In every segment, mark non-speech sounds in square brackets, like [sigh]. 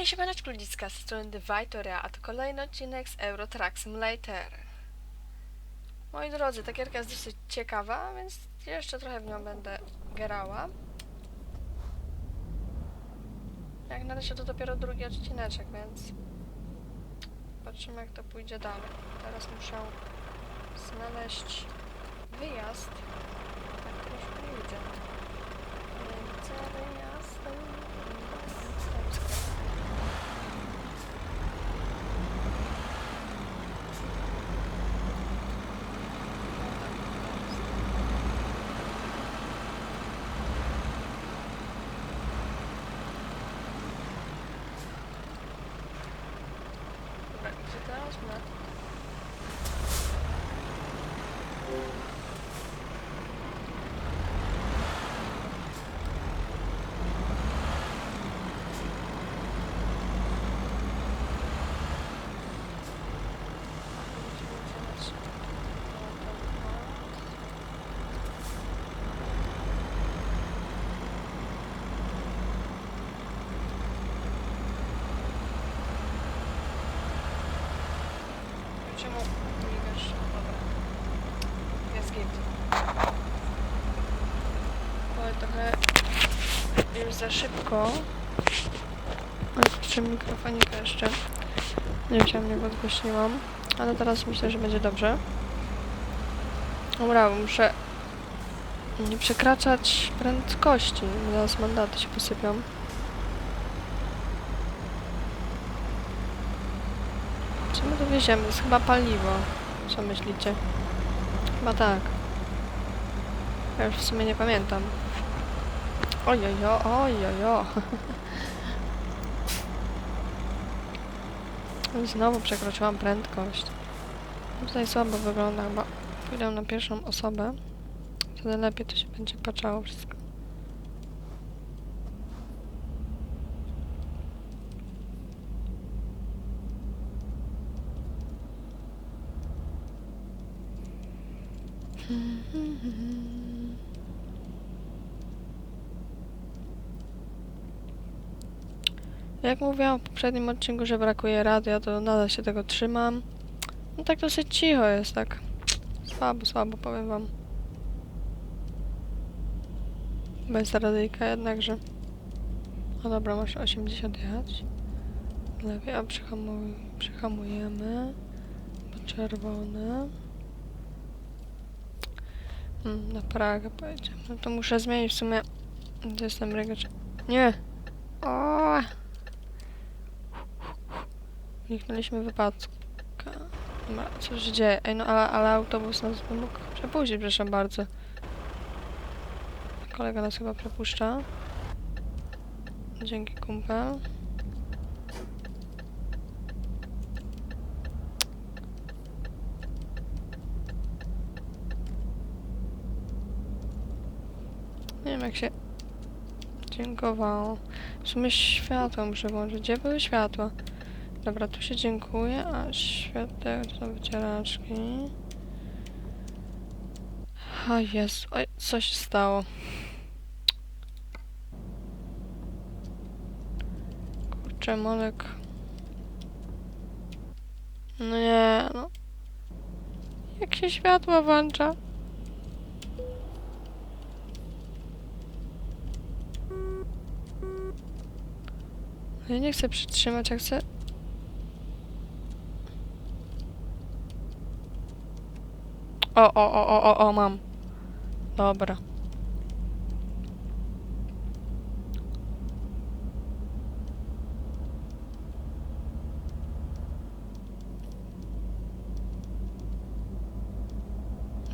Hej, siemaneczku ludziska, z strony Divitoria, a to kolejny odcinek z Euro Truck Simulator. Moi drodzy, ta gierka jest dosyć ciekawa, więc jeszcze trochę w nią będę grała. Jak na razie to dopiero drugi odcineczek, więc patrzymy jak to pójdzie dalej. Teraz muszę znaleźć wyjazd, na który już nie widzę. Nie widzę wyjazdu. Tam sklep. Dobra, gdzie teraz ma? Czemu wiesz? Dobra. Jest git. Ale trochę już za szybko. Przy mikrofonika jeszcze. Nie wiem, nie podgłośniłam. Ale teraz myślę, że będzie dobrze. Dobra, muszę nie przekraczać prędkości. Zaraz mandaty się posypią. To jest chyba paliwo. Co myślicie? Chyba tak. Ja już w sumie nie pamiętam. Ojojo, ojojo. [laughs] Znowu przekroczyłam prędkość. Tutaj słabo wygląda chyba. Pójdę na pierwszą osobę. Wtedy lepiej to się będzie patrzało wszystko. Jak mówiłam w poprzednim odcinku, że brakuje radia, to nadal się tego trzymam. No tak dosyć cicho jest, tak słabo, słabo powiem wam. Bez radyjka jednakże. No dobra, masz 80 jechać. Lepiej, a przyhamuj, przyhamujemy. To czerwone. Hmm, na Pragę pojedziemy. No to muszę zmienić w sumie. To jestem rygacz. Nie! O! Uniknęliśmy wypadka. Dobra, co się dzieje? Ej, no ale, ale autobus nas nie mógł przepuścić, proszę bardzo. Kolega nas chyba przepuszcza. Dzięki kumpel. Nie wiem jak się dziękowało. W sumie światło muszę włączyć. Gdzie były światła? Dobra, tu się dziękuję, a świateł to są wycieraczki. A jest, oj, co się stało? Kurczę, molek. No nie, no. Jak się światło włącza? Ja nie chcę przytrzymać, ja chcę... O, o, o, o, o, o, mam. Dobra.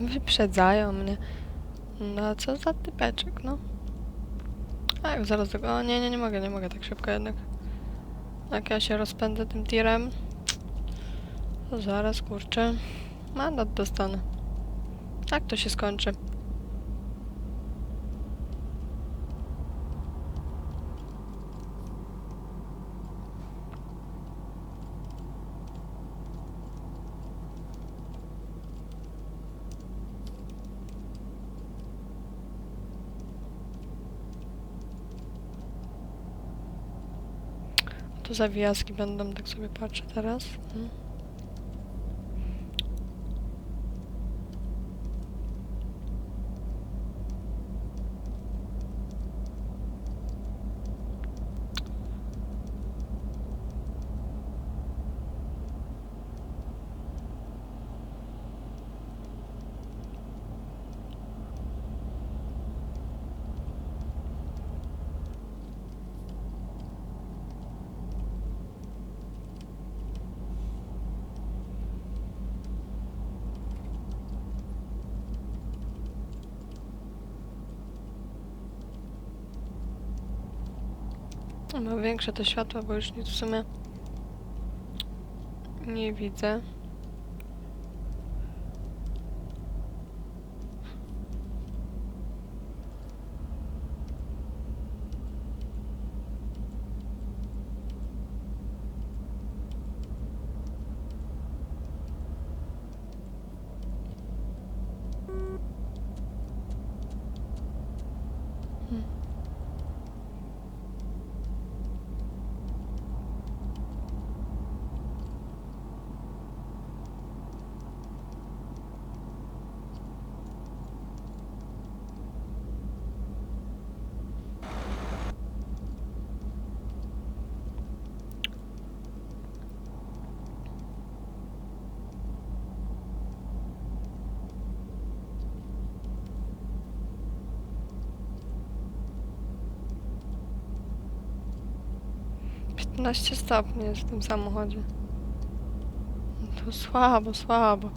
Wyprzedzają mnie. No co za typeczek, no. A jak zaraz tego... O nie, nie, nie mogę, nie mogę tak szybko jednak. Jak ja się rozpędzę tym tirem, to zaraz, kurczę, mandat dostanę. Tak to się skończy. To zawijaski będą, tak sobie patrzę teraz. Hmm. Ma większe te światła, bo już nic w sumie nie widzę. Piętnaście stopni jest w tym samochodzie. To słabo, słabo.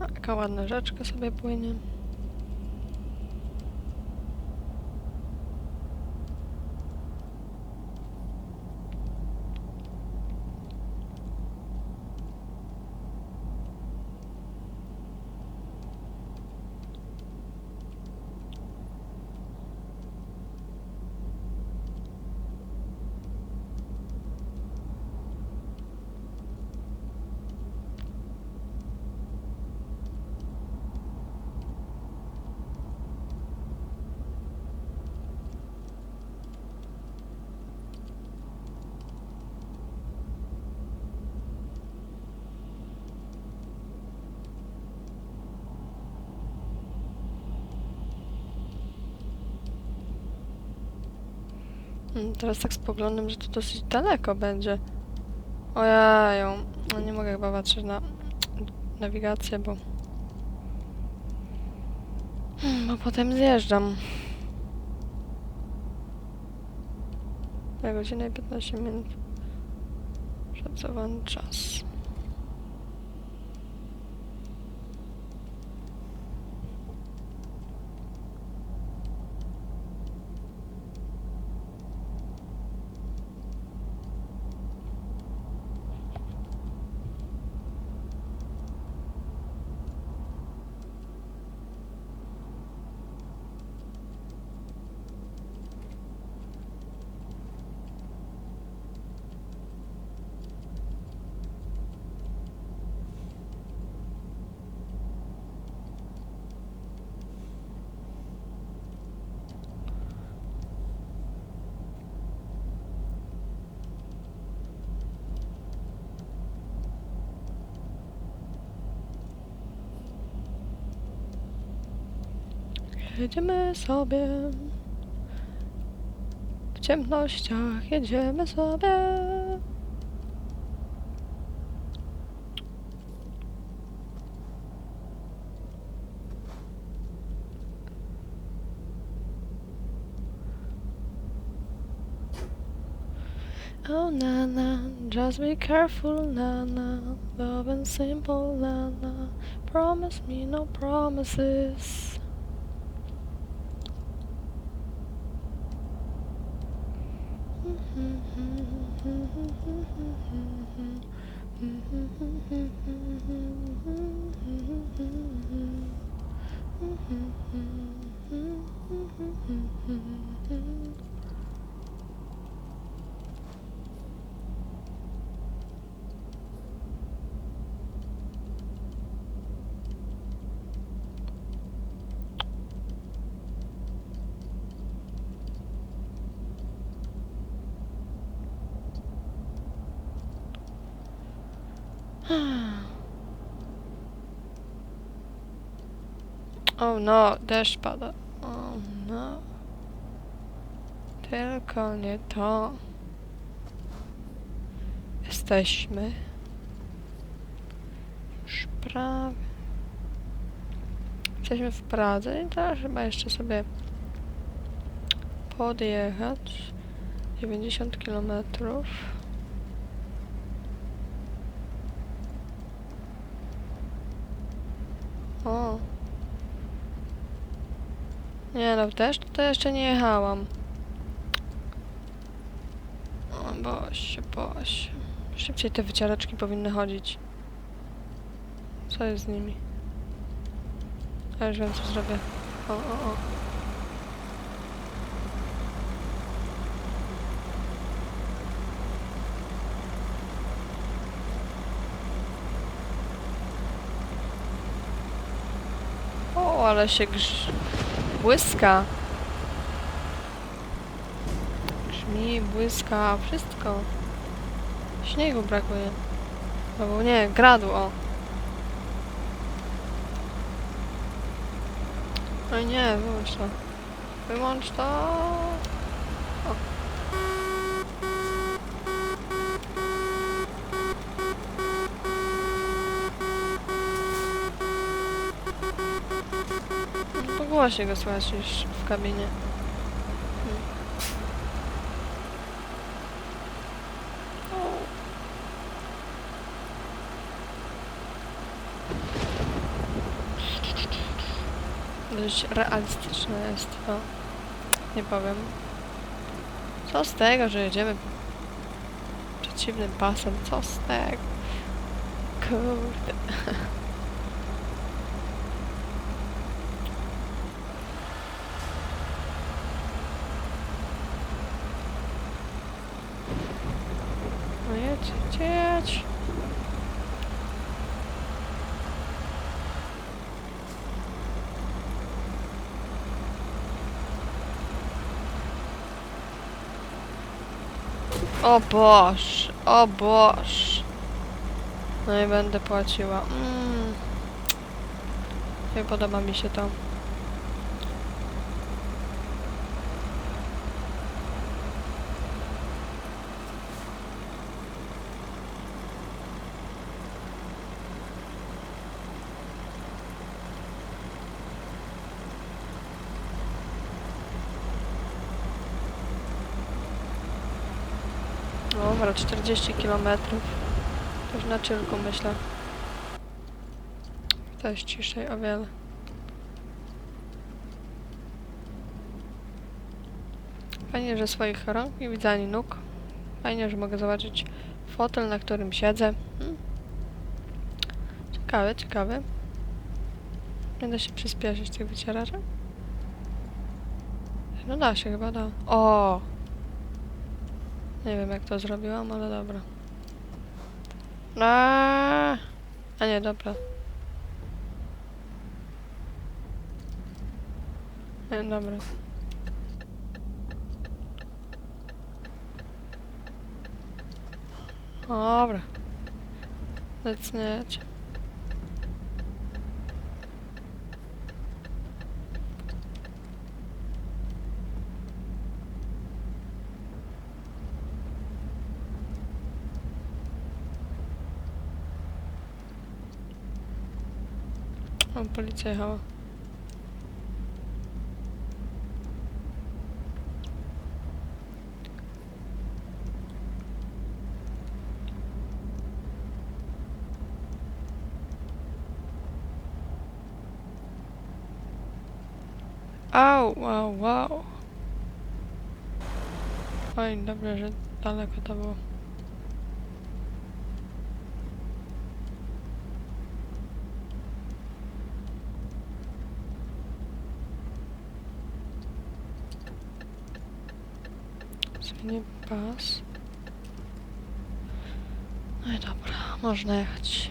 A, Jaka ładna rzeczka sobie płynie. Mm, Teraz tak spoglądam, że to dosyć daleko będzie. Ojeju, no nie mogę chyba patrzeć na nawigację, bo... Hmm, Bo potem zjeżdżam. Na godzinę i 15 minut. Szacowany czas. Jedziemy sobie. W ciemnościach jedziemy sobie. Oh Nana, just be careful Nana, love and simple Nana, promise me no promises. O no, deszcz pada. O no. Tylko nie to. Jesteśmy. Już prawie. Jesteśmy w Pradze i teraz chyba jeszcze sobie podjechać 90 kilometrów. O. Nie no, deszcz to jeszcze nie jechałam. O, boś, boś. Szybciej te wycieraczki powinny chodzić. Co jest z nimi? Ja już wiem, co zrobię. O, o, o. O, ale się grz... błyska. Grzmi, błyska, wszystko. Śniegu brakuje. Albo nie, gradu, o. Oj nie, wyłącz to. Wyłącz to. O. Głosie go słychać już w kabinie. Hmm. Dość realistyczne jest to. Nie powiem. Co z tego, że jedziemy przeciwnym pasem? Co z tego? Kurde. [laughs] O Boż, o Boż. No i będę płaciła. Mm. Nie podoba mi się to. Dobra, 40 km. Też na czylku myślę. Jest ciszej o wiele. Fajnie, że swoich rąk nie widzę ani nóg. Fajnie, że mogę zobaczyć fotel, na którym siedzę. Hmm. Ciekawe, ciekawe. Będę się przyspieszyć tych wycieraczek. No da się chyba, da. O! Nie wiem jak to zrobiłam, ale dobra. Aaaa! A nie, dobra. Nie, dobra. Dobra. Lecniecie. O, policja jechała. Au, wow, wow. Oj, dobrze, że daleko to było. Zmienię pas. No i dobra, można jechać.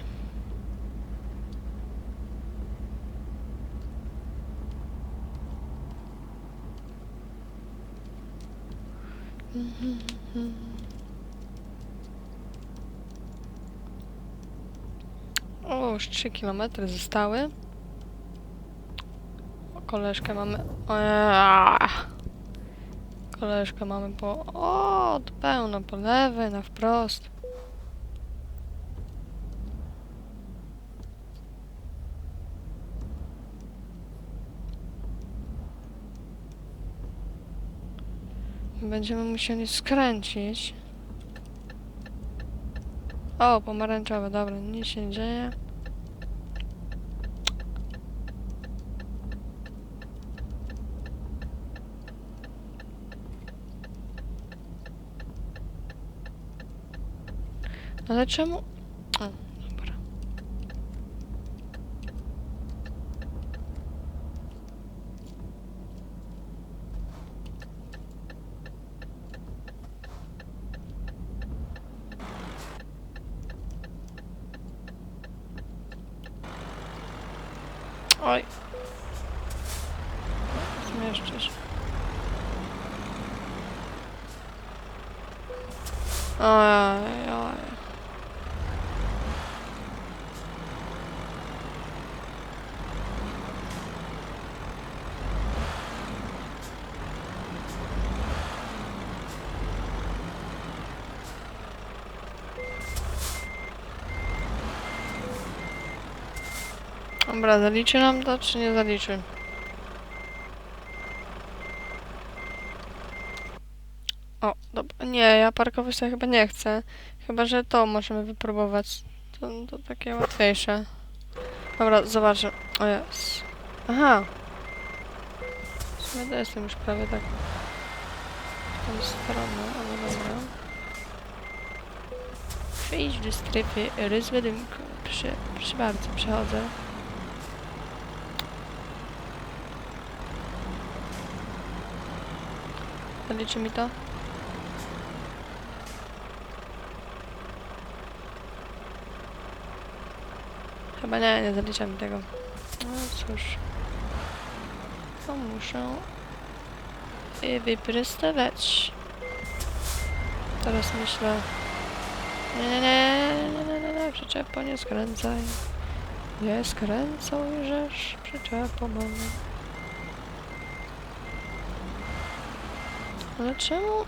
O, już 3 km zostały. Koleżkę mamy... O, ja. Koleżkę mamy po... O, to pełno, po lewej, na wprost. Będziemy musieli skręcić. O, pomarańczowe, dobra, nic się nie dzieje. Ale czemu? O, dobra. Oj. Zmieszczę się. Oj, oj. Dobra, zaliczy nam to, czy nie zaliczy? O, dobra. Nie, ja parkować sobie chyba nie chcę. Chyba, że to możemy wypróbować. To, to takie łatwiejsze. Dobra, zobaczę. O jest. Aha. Sumie jestem już prawie tak w tą stronę, ale dobra. Przejdź do strefy rozładunku. Proszę, proszę bardzo, przechodzę. Zaliczy mi to? Chyba nie, nie zalicza mi tego. No cóż. To muszę wyprostować. Teraz myślę... Nie, nie, nie, nie, nie, nie, nie, przyczepo, nie skręcaj. Nie skręcał, żeż przyczepo mamy. Ale czemu?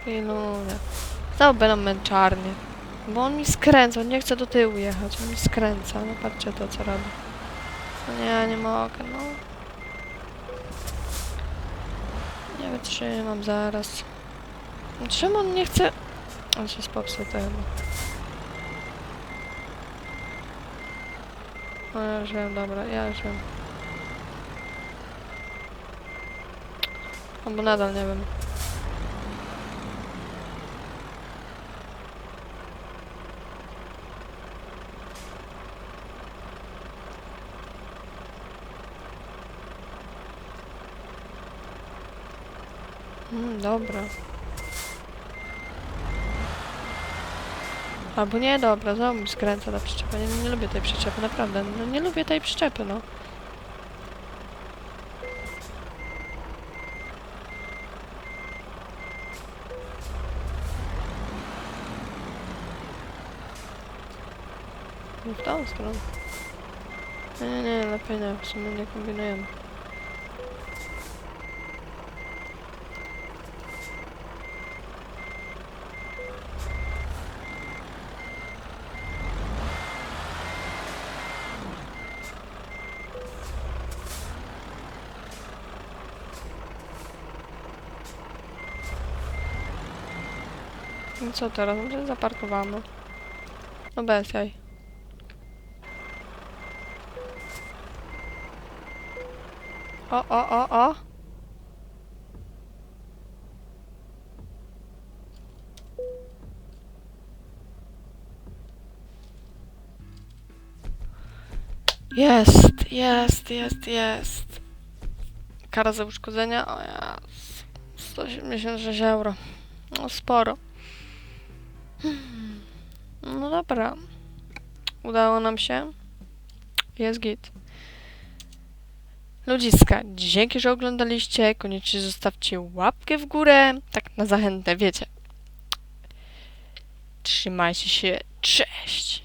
Chwilę. Znowu będą męczarnie. Bo on mi skręca, on nie chce do tyłu jechać, on mi skręca. No patrzcie to, co robi. No nie, nie mogę, no. Nie wytrzymam zaraz. Czemu on nie chce... On się popsuł chyba. No ja już wiem, dobra, ja już wiem. Albo nadal nie wiem. Mm, dobra. Albo nie, dobra, znowu mi skręca ta przyczepa. Nie, nie lubię tej przyczepy, naprawdę. No, nie lubię tej przyczepy, no. W tą stronę. Nie, nie, nie, lepiej nie, w sumie nie kombinujemy. I co teraz? Może zaparkowamy. No bez jaj. O, o, o, o. Jest, jest, jest, jest. Kara za uszkodzenia? O jest. 186 euro. No sporo. Hmm. No dobra. Udało nam się. Jest git. Ludziska, dzięki, że oglądaliście. Koniecznie zostawcie łapkę w górę. Tak na zachętę, wiecie. Trzymajcie się. Cześć!